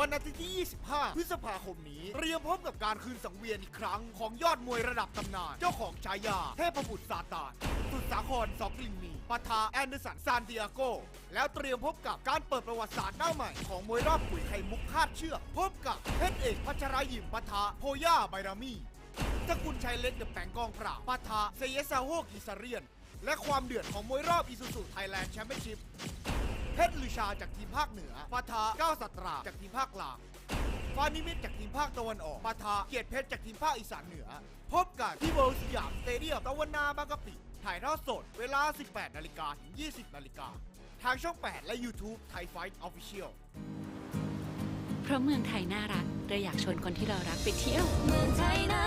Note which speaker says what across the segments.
Speaker 1: วันอาทิตย์ที่ 25 พฤษภาคมนี้ เตรียมพบกับการคืนสังเวียนอีกครั้งของยอดมวยระดับตำนาน เจ้าของฉายา เทพบุตรซาตานสุดสาครสองกลิ่นมีปะทะแอนเดอร์สันซานดิอาโก แล้วเตรียมพบกับการเปิดประวัติศาสตร์หน้าใหม่ของมวยรอบขุยไข่มุกคาดเชือกพบกับเพชรเอกพัชรยิมปะทะโพย่าไบรามีสกุลชัยเล็กเดอะแปงกองปราบปะทะเซเยซาโฮกิซาเรียน และความเดือดของมวยรอบอีซูซูไทยแลนด์แชมเปี้ยนชิพ เพชรลือชาจากทีมภาคเหนือปะทะก้าวสัตราจากทีมภาคกลางฟานิมิตจากทีมภาคตะวันออกปะทะเกียรติเพชรจากทีมภาคอีสานเหนือ พบกันที่เวิลด์สยามสเตเดียมตะวันนาบางกะปิ ถ่ายทอดสด เวลา 18 นาฬิกาถึง 20 นาฬิกา ทางช่อง 8 และ YouTube ไทยไฟท์ออฟฟิเชียล
Speaker 2: เพราะเมืองไทยน่ารักเราอยากชวนคนที่เรารักไปเที่ยว
Speaker 3: เมืองไทยน่า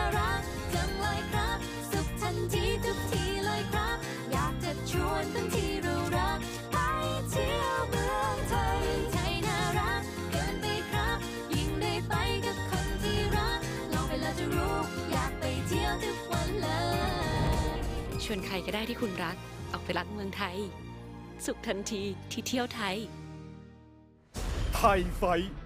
Speaker 3: ชวน
Speaker 2: ใครก็ได้ที่คุณรัก ออกไปรักเมืองไทย สุขทันทีที่เที่ยวไทย
Speaker 4: ไทยไฟ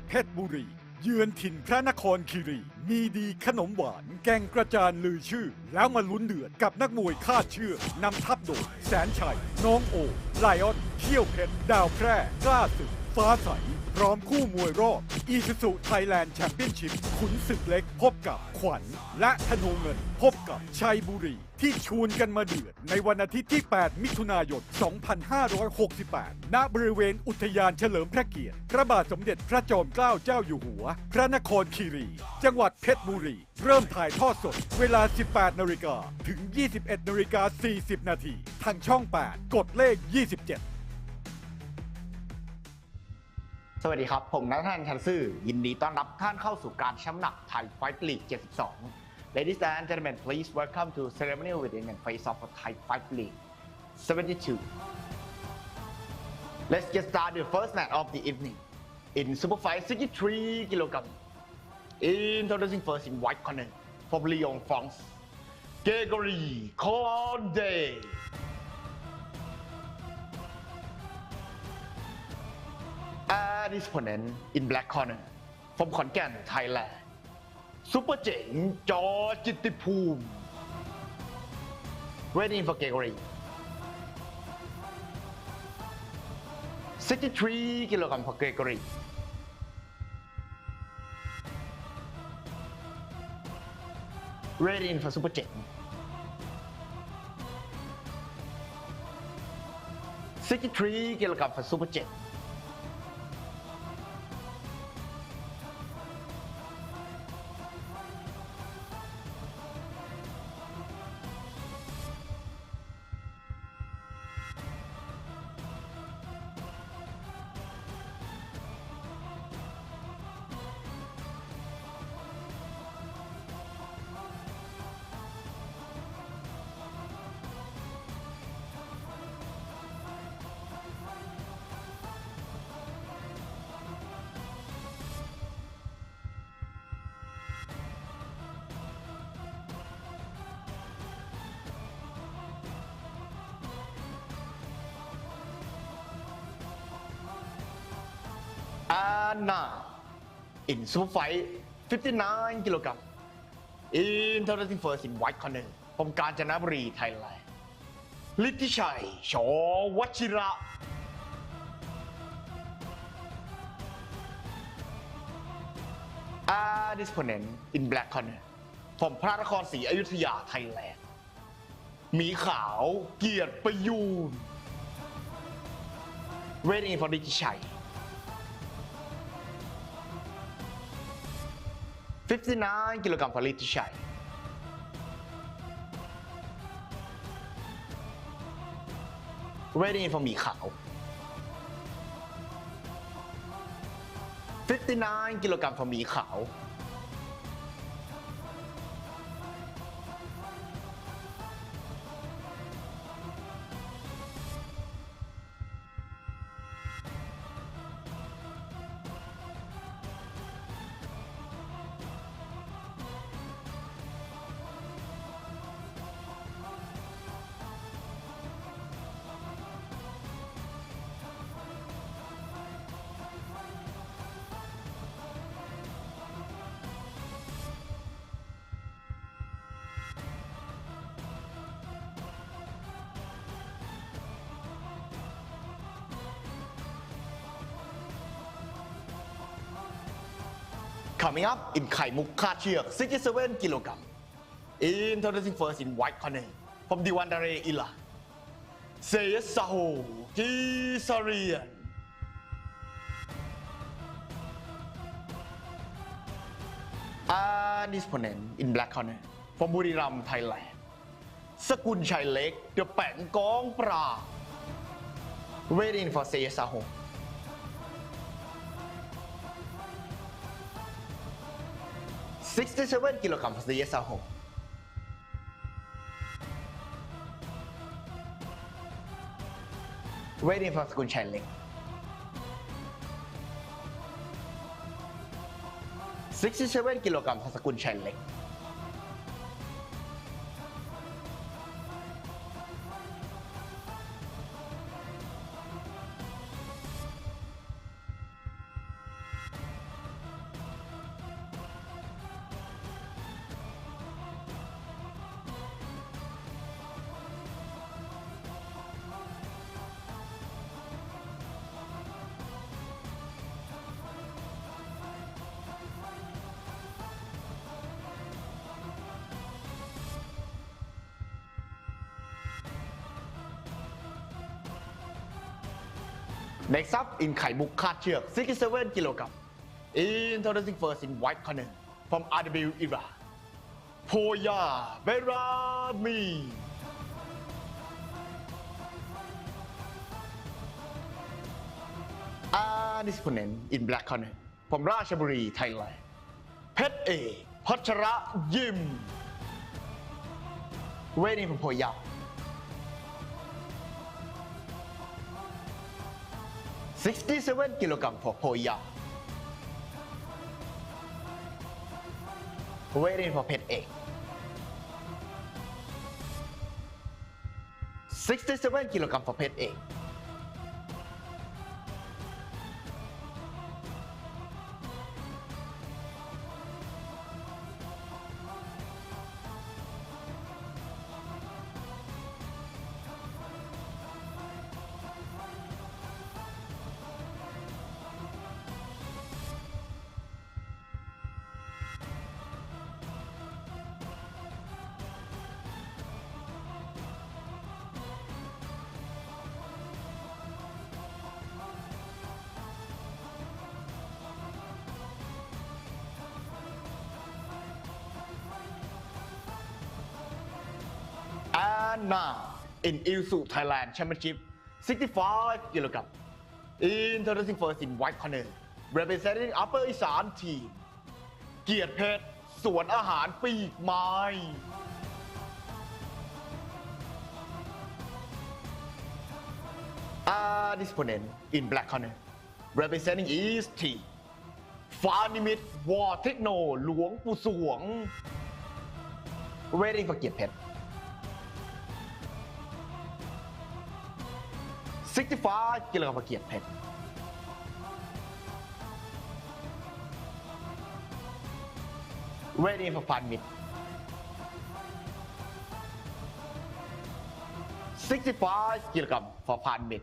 Speaker 4: เพชรบุรี เยือนถิ่นพระนครคีรี มีดีขนมหวาน แกงกระจานลือชื่อ แล้วมาลุ้นเดือดกับนักมวยคาดเชื่อนำทัพโดยแสนชัย น้องโอไลออนเขี้ยวเพชร ดาวแพร่ กล้าศึกฟ้าใส พร้อมคู่มวยรอบอีซูซูไทยแลนด์แชมเปี้ยนชิพขุนศึกเล็กพบกับขวัญ และธนูเงิน พบกับชัยบุรี ที่ชวนกันมาเดือด ในวันอาทิตย์ที่ 8 มิถุนายน 2568 ณ บริเวณอุทยานเฉลิมพระเกียรติ พระบาทสมเด็จพระจอมเกล้าเจ้าอยู่หัว พระนครคีรี จังหวัดเพชรบุรี เริ่มถ่ายทอดสด เวลา 18 นาฬิกา ถึง 21 นาฬิกา 40 นาที ทางช่อง 8 กดเลข 27
Speaker 5: สวัสดีครับ ผมนัทธันชันซื่อ ยินดีต้อนรับท่านเข้าสู่การช้ำหนักไทยไฟท์ลีก 72 Ladies and gentlemen please welcome to ceremonial wedding and face off of Thai Fight League 72 Let's get started the first match of the evening in Super Fight 63 kg Introducing first in white corner from Lyon, France Gregory Conde and his opponent in black corner from ขอนแก่น Thailand ซุปเปอร์เจ๋งจอจิตติภูมิ waiting for Gregory 63 kilogram for Gregory ready for ซุปเปอร์เจ๋ง63 kilogram for ซุป Anna in super fight 59 kilogram in total first in white corner ผมการจนบุรีไทยแลนด์ลิทิชัยชอวัชิระอาดิสโพเนนต์อินแบล็กคอนเนอร์ผมพระนครศรีอยุธยาไทยแลนด์มีขาวเกียรติประยูนเวทีพอดิชัย 59 kilogram for Liti Shai. Waiting for หมีขาว59กิโลกรัม for หมี Coming up in ไข่มุกคาดเชือก 67 กิโลกรัม Introducing first in white corner from the one Dare Ila s e y s a h o k i s a r i a n And this opponent in black corner from Buriram Thailand สกุลชัยเล็ก The แปงกองปรา Waiting for s e y s a h o 67 kilogram for the years at home. Waiting for school channeling. 67 kilogram for school channeling. Next up in ไข่มุกคาดเชือก 67กิโลกรัม Introducing first in white corner from RW era โพยาเบรามี And his opponent in black corner from ราชบุรีไทยแลนด์เพชรเอกพัชระยิม Waiting for โพยา67กิโลกรัม for โพยา Waiting for เพชรเอก67กิโลกรัม for เพ ชรเอก And now in Ilsu Thailand Championship 65กิโลกรัม Introducing first in white corner representing Upper Isan team เกียรติเพชรสวนอาหารปีกไม้ And his opponent in black corner representing East team ฟ้านิมิตวอเทคโนหลวงปู่สวง waiting for เกียรติเพชร 65กิโลกรัมเกียรติเพชร waiting for พันมิด65กิโลกรัม for พันมิด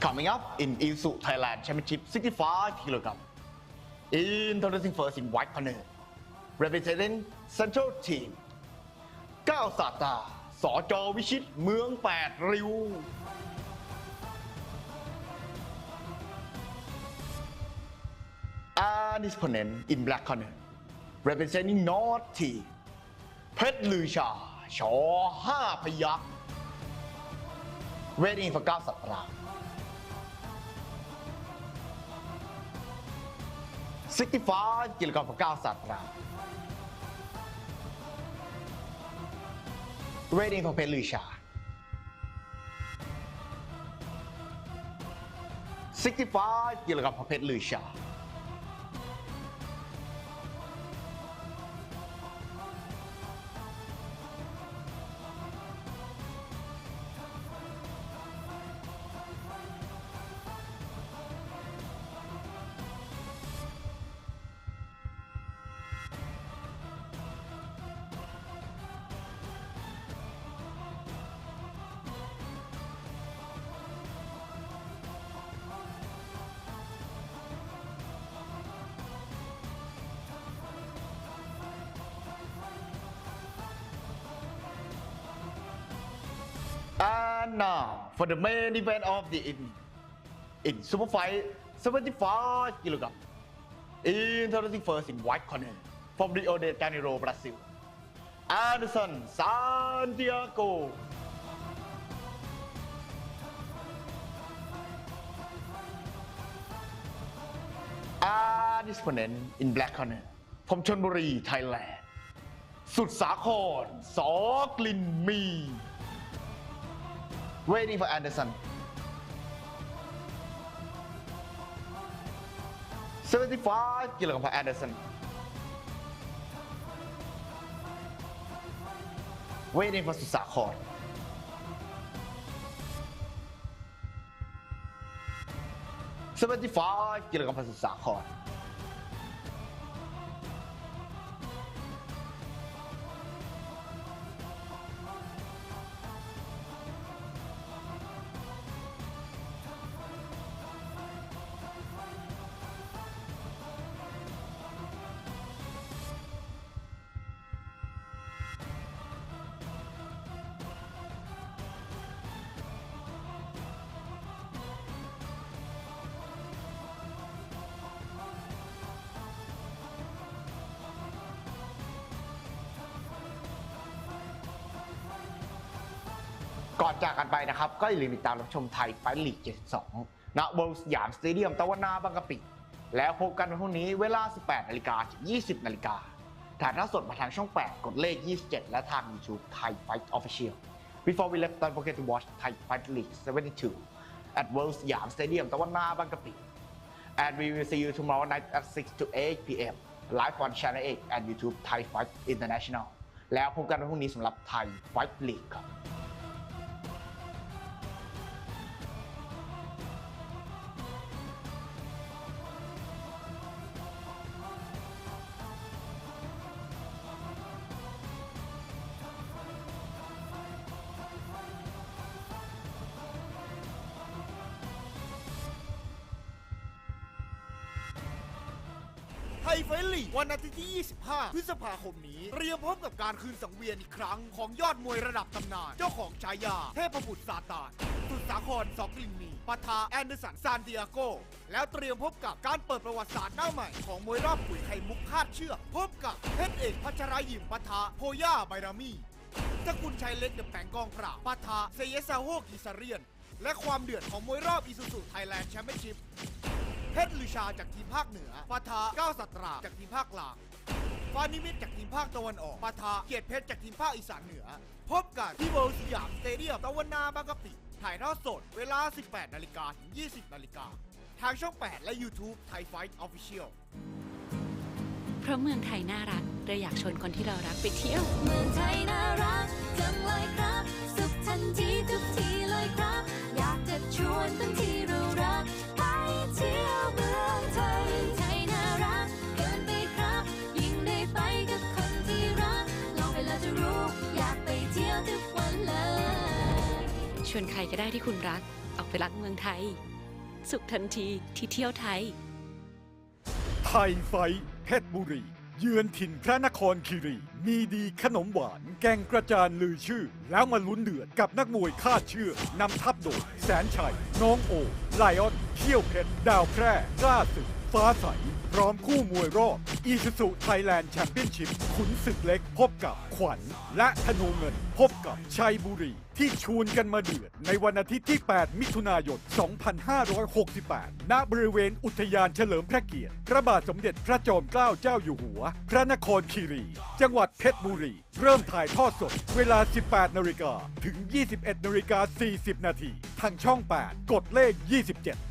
Speaker 5: Coming up in Isu Thailand Championship 65 kg. Introducing first in white corner. Representing Central Team ก้าวสาตาสอจอวิชิต เมืองแปดริว And his opponent in black corner. Representing North Team เพชรลือชา ชอห้าพยัก Waiting for ก้าวสัตรา 65กิโลกรัมต่อ9สัตรา Waiting ของเพชรลือชา65กิโลกรัมของเพชรลือชา And now for the main event of the evening in super fight 75 kg. introducing first in white corner from Rio de Janeiro, Brazil. Anderson Santiago. And his opponent in black corner from ชนบุรี Thailand สุดสาครสอกลินมี waiting for Anderson 75กิโลกรัม for Anderson waiting for สุดสาคร75กิโลกรัม for สุ ก่อนจากกันไปนะครับ ก็อย่าลืมติดตามรับชมไทยไฟท์ลีก 72 ณเวิลด์สยามสเตเดียมตะวันนาบางกะปิ แล้วพบกันวันพรุ่งนี้เวลา 18 นาฬิกาถึง 20 นาฬิกาถ่ายทอดสดมาทางช่อง 8 กดเลข 27 และทาง YouTube Thai Fight Official Before we left don't forget to watch Thai Fight League 72 at World Siam Stadium ตะวันนาบางกะปิ and we will see you tomorrow night at 6 to 8 p.m. live on Channel 8 and YouTube Thai Fight International แล้วพบกันวันพรุ่งนี้สำหรับ Thai Fight League ครับ
Speaker 1: 25 พฤษภาคมนี้เตรียมพบกับการคืนสังเวียนอีกครั้งของยอดมวยระดับตำนาน เจ้าของฉายา เทพบุตรซาตานสุดสาครสองกลิ่นมีปะทะแอนเดอร์สันซานติอาโก แล้วเตรียมพบกับการเปิดประวัติศาสตร์หน้าใหม่ของมวยรอบปุ๋ยไข่มุกคาดเชือกพบกับเพชรเอกพัชรายิมปะทะโพย่าไบรามีสกุลชัยเล็กเดอะแปงกองปราบปะทะเซเยซาโฮกิซาเรียน และความเดือดของมวยรอบอีซูซูไทยแลนด์แชมเปี้ยนชิพเพชรลือชาจากทีมภาคเหนือปะทะก้าวสัตราจากทีมภาคกลาง ฟ้านิมิตจากทีมภาคตะวันออกปะทะเกียรติเพชรจากทีมภาคอีสานเหนือ พบกันที่เวิลด์สยามสเตเดียมตะวันนาบางกะปิถ่ายทอดสดเวลา 18 นาฬิกาถึง 20 นาฬิกา ทางช่อง 8 และ YouTube Thai Fight Official
Speaker 2: เพราะเมืองไทยน่ารักเราอยากชวนคนที่เรารักไปเที่ยว
Speaker 3: เมืองไทยน่ารักจังเลยครับ สุขทันทีทุกทีเลยครับ อยากจะชวนทั้งที่เรา วน
Speaker 2: ใครก็ได้ที่คุณรัก ออกไปรักเมืองไทย สุขทันทีที่เที่ยวไทย
Speaker 4: ไทยไฟเพชรบุรี เยือนถิ่นพระนครคีรี มีดีขนมหวาน แกงกระจานลือชื่อ แล้วมาลุ้นเดือดกับนักมวยคาดเชื่อนำทัพโดยแสนชัย น้องโอไลออนเขี้ยวเพชรดาวแพร่กล้าศึก ฟ้าใส พร้อมคู่มวยรอบอีซูซูไทยแลนด์แชมเปี้ยนชิพขุนศึกเล็กพบกับขวัญ และธนูเงิน พบกับชัยบุรี ที่ชวนกันมาเดือด ในวันอาทิตย์ที่ 8 มิถุนายน 2568 ณ บริเวณอุทยานเฉลิมพระเกียรติ พระบาทสมเด็จพระจอมเกล้าเจ้าอยู่หัว พระนครคีรี จังหวัดเพชรบุรี เริ่มถ่ายทอดสด เวลา 18 นาฬิกา ถึง 21 นาฬิกา 40 นาที ทางช่อง 8 กดเลข 27